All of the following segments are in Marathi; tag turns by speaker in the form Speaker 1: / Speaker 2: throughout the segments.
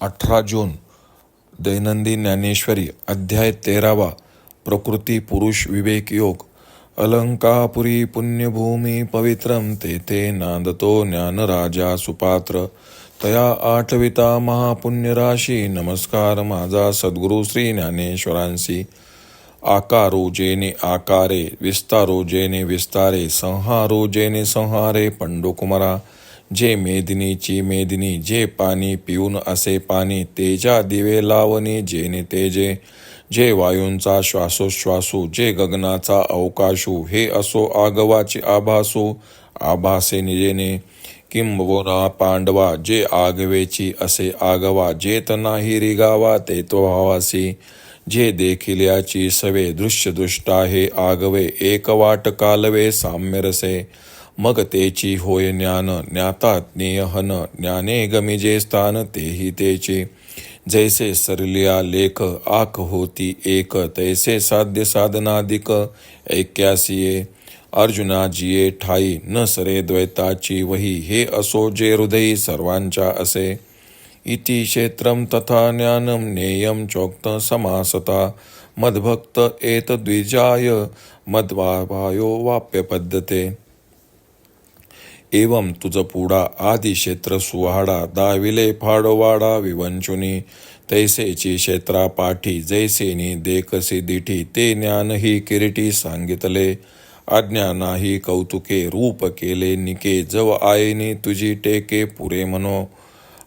Speaker 1: अठरा जून दैनंदिन ज्ञानेश्वरी अध्याय तेरावा प्रकृती पुरुष विवेक योग अलंकापुरी पुण्यभूमी पवित्रम तेथे नांदतो ज्ञानराजा सुपात्र तया आठविता महापुण्यराशी नमस्कार माझा सद्गुरु श्री ज्ञानेश्वरांशी आकारो जेने आकारे विस्तारो जेने विस्तारे संहारो जेने संहारे पंडुकुमारा जे मेदिनीची मेदिनी जे पाणी पिऊन असे पाणी तेजा दिवे लावणी जेने तेजे जे. वायूंचा श्वासोश्वासू जे गगनाचा अवकाशू हे असो आगवाचे आभासू आभासे निजेने किंबोना पांडवा जे आगवेची असे आगवा जेत नाही रिगावा ते तो भावासी जे देखील याची सवे दृश्य दृष्टा हे आगवे एक वाट कालवे साम्यरसे मग तेची होय ज्ञान, ज्ञाता ज्ञेयहन, ज्ञाने गमिजे स्थान, तेही तेचे. जैसे सरलिया लेख आख होती एक, तैसे साध्य साधनाधिक ऐक्यासिये अर्जुना जिये ठाई, न सरे द्वैताची वही, हे असो जे हृदयी सर्वांच्या असे. इति क्षेत्रम तथा ज्ञानम ज्ञेयम चोक्त समासता. मद्भक्त एत द्विजाय मद्वाभायो वाप्य एवं तुझ पुढा आदि क्षेत्र सुहाडा दाविले फाडोवाडा विवंचुनी. तैसेची क्षेत्रा पाठी जैसेनी देखसी दिठी ते ज्ञान ही किरीटी सांगितले. अज्ञानाही कौतुके रूप केले निके जव आयनी तुझी टेके पुरे मनो.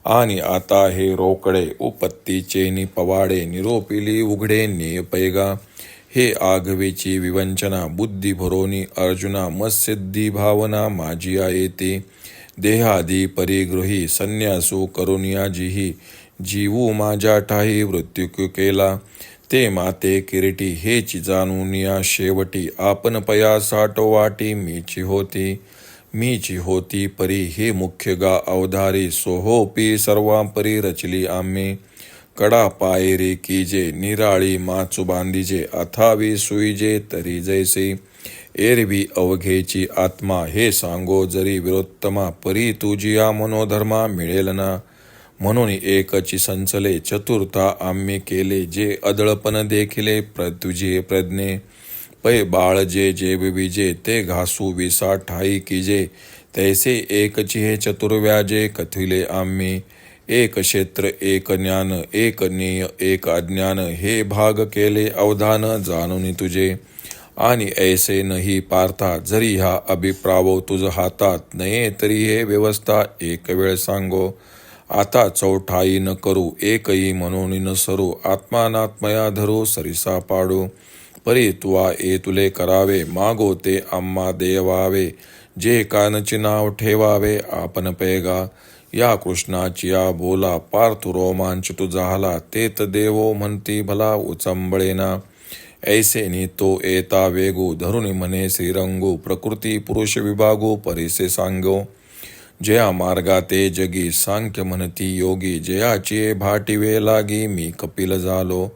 Speaker 1: आणि आता हे रोकडे उपत्तीचे नि पवाडे निरोपिली उघडे ने पैगा. हे आघवेची विवंचना बुद्धी भरोनी अर्जुना मत्सिद्धी भावना माझिया येते देहादी परिगृही संन्यासू करुनिया जिही जीवू माझ्या ठाही मृत्यू केला. ते माते किरीटी हेची जाणून या शेवटी आपण पया साठो वाटी मीची होती. मीची होती परी हे मुख्य गा अवधारी सोहोपी सर्वांपरी रचली आम्ही. कडा पाय रे कीजे निराळी माचू बांधीजे अथावी सुईजे तरी जैसे. एरवी अवघेची आत्मा हे सांगो जरी विरोत्तमा परी तुझिया मनोधर्मा मिळेल ना. म्हणून एकची संचले चतुर्था आम्ही केले जे अदळपण देखिले प्र तुझे प्रज्ञे. पै बाळ जे जे विजे ते घासू विसा ठाई कीजे तैसे एकची हे चतुर्व्याजे कथिले आम्ही. एक क्षेत्र एक ज्ञान एक नेय एक अज्ञान हे भाग केले अवधान जाणून तुझे. आणि ऐसे नाही पार्था जरी हा अभिप्राव तुझ हातात नये तरी हे व्यवस्था एक वेळ सांगो. आता चौठाई न करू एकही म्हणून न सरू आत्मानात्मया धरू सरिसा पाडू. परी तुवा ए तुले करावे मागो ते आम्हा देवावे. जे कानची नाव ठेवावे आपण पेगा. या कृष्णाची या बोला पार्थ रोमांच झाला तेत देवो म्हणती भला उचंबळेना. ऐसे नि तो एता वेगो धरुणी म्हणे श्रीरंगू प्रकृती पुरुष विभागू परिसे सांगो. जया मार्गा ते जगी सांख्य म्हणती योगी जयाची भाटिवे लागी मी कपिल झालो.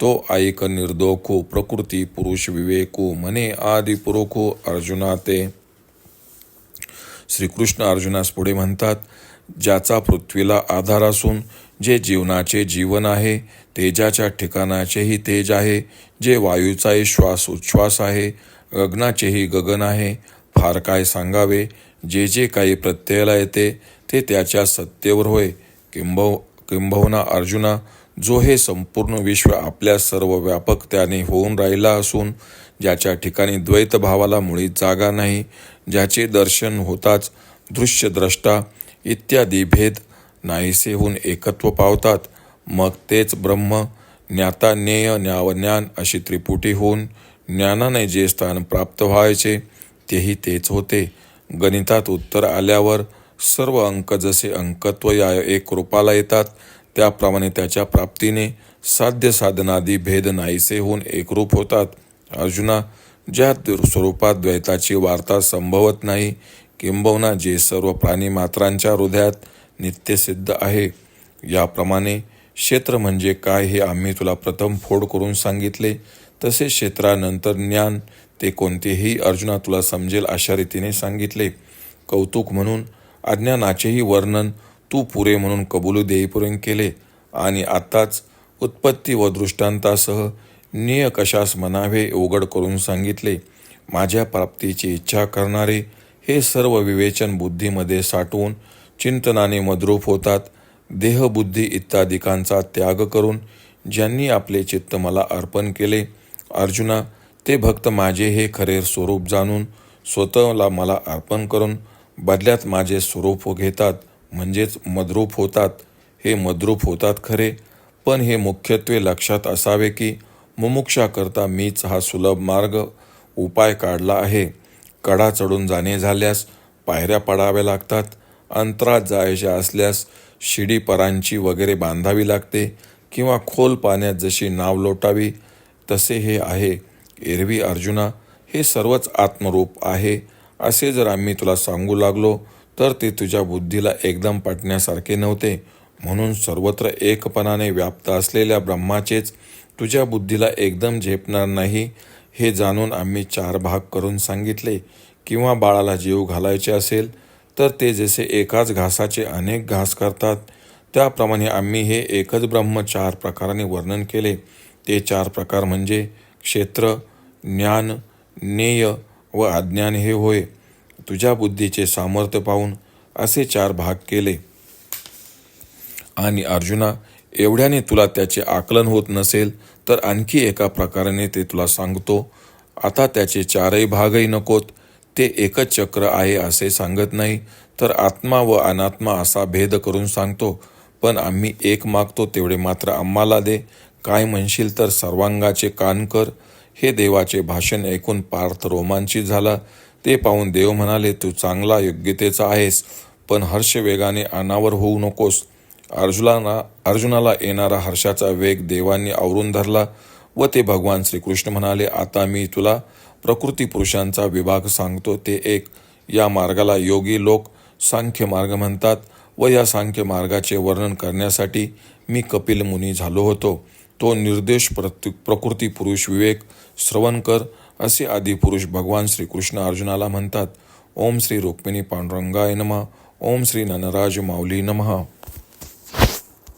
Speaker 1: तो ऐक निर्दोखू प्रकृती पुरुष विवेकू म्हणे आदि पुरोखो अर्जुना ते. श्रीकृष्ण अर्जुनास पुढे म्हणतात ज्याचा पृथ्वीला आधार असून जे जीवनाचे जीवन आहे तेजाच्या ठिकाणाचेही तेज आहे जे वायूचाही श्वास उच्छ्वास आहे गगनाचेही गगन आहे फार काय सांगावे जे जे काही प्रत्ययाला येते ते त्याच्या सत्तेवर होय किंबव किंबहुना अर्जुना जो हे संपूर्ण विश्व आपल्या सर्व व्यापक त्याने होऊन राहिला असून ज्याच्या ठिकाणी द्वैत भावाला मुळीच जागा नाही ज्याचे दर्शन होताच दृश्यद्रष्टा इत्यादी भेद नाहीसे होऊन एकत्व पावतात. मग तेच ब्रह्म ज्ञाता ज्ञेय ज्ञान अशी त्रिपुटी होऊन ज्ञानाने जे स्थान प्राप्त व्हायचे तेही तेच होते. गणितात उत्तर आल्यावर सर्व अंक जसे अंकत्व या एक रूपाला येतात त्याप्रमाणे त्याच्या प्राप्तीने साध्य साधनादी भेद नाहीसे होऊन एकरूप होतात. अर्जुना ज्या स्वरूपात द्वैताची वार्ता संभवत नाही किंबहुना जे सर्व प्राणी मात्रांच्या हृदयात नित्यसिद्ध आहे याप्रमाणे क्षेत्र म्हणजे काय हे आम्ही तुला प्रथम फोड करून सांगितले. तसे क्षेत्रानंतर ज्ञान ते कोणतेही अर्जुना तुला समजेल अशा रीतीने सांगितले. कौतुक म्हणून अज्ञानाचेही वर्णन तू पुरे म्हणून कबुलू देईपर्यंत केले. आणि आत्ताच उत्पत्ती व दृष्टांतासह निय कशास म्हणावे उघड करून सांगितले. माझ्या प्राप्तीची इच्छा करणारे हे सर्व विवेचन बुद्धीमध्ये साठवून चिंतनाने मद्रूप होतात देहबुद्धी इत्यादिकांचा त्याग करून ज्यांनी आपले चित्त मला अर्पण केले अर्जुना ते भक्त माझे हे खरे स्वरूप जाणून स्वतःला मला अर्पण करून बदल्यात माझे स्वरूप घेतात म्हणजेच मद्रूप होतात. हे मद्रूप होतात खरे पण हे मुख्यत्वे लक्षात असावे की मुमुक्षाकरता मीच हा सुलभ मार्ग उपाय काढला आहे. कडा चढून जाणे झाल्यास पायऱ्या पडाव्या लागतात अंतरात जायच्या असल्यास शिडीपरांची वगैरे बांधावी लागते किंवा खोल पाण्यात जशी नाव लोटावी तसे हे आहे. एरवी अर्जुना हे सर्वच आत्मरूप आहे. असे जर आम्ही तुला सांगू लागलो तर ते तुझ्या बुद्धीला एकदम पटण्यासारखे नव्हते. म्हणून सर्वत्र एकपणाने व्याप्त असलेल्या ब्रह्माचेच तुझ्या बुद्धीला एकदम झेपणार नाही. हे जाणून आम्ही चार भाग करून सांगितले. किंवा बाळाला जीव घालायचे असेल तर ते जसे एकाच घासाचे अनेक घास करतात त्याप्रमाणे आम्ही हे एकच ब्रह्म चार प्रकाराने वर्णन केले. ते चार प्रकार म्हणजे क्षेत्र ज्ञान ज्ञेय व अज्ञान हे होय. तुझ्या बुद्धीचे सामर्थ्य पाहून असे चार भाग केले. आणि अर्जुना एवढ्याने तुला त्याचे आकलन होत नसेल तर आणखी एका प्रकाराने ते तुला सांगतो. आता त्याचे चारही भागही नकोत. ते एकच चक्र आहे असे सांगत नाही. तर आत्मा व अनात्मा असा भेद करून सांगतो. पण आम्ही एक मागतो तेवढे मात्र आम्हाला दे. काय म्हणशील तर सर्वांगाचे कान कर. हे देवाचे भाषण ऐकून पार्थ रोमांचित झाला. ते पाहून देव म्हणाले तू चांगला योग्यतेचा आहेस पण हर्ष वेगाने अनावर होऊ नकोस. अर्जुनाला अर्जुनाला येणारा हर्षाचा वेग देवांनी आवरून धरला व ते भगवान श्रीकृष्ण म्हणाले आता मी तुला प्रकृती पुरुषांचा विभाग सांगतो. ते एक या मार्गाला योगी लोक सांख्य मार्ग म्हणतात व या सांख्य मार्गाचे वर्णन करण्यासाठी मी कपिल मुनी झालो होतो. तो निर्देश प्रत्यु प्रकृती पुरुष विवेक श्रवण कर असे आदी पुरुष भगवान श्रीकृष्ण अर्जुनाला म्हणतात. ओम श्री रुक्मिणी पांडुरंगाय नमः. ओम श्री ननराज माऊली नमः.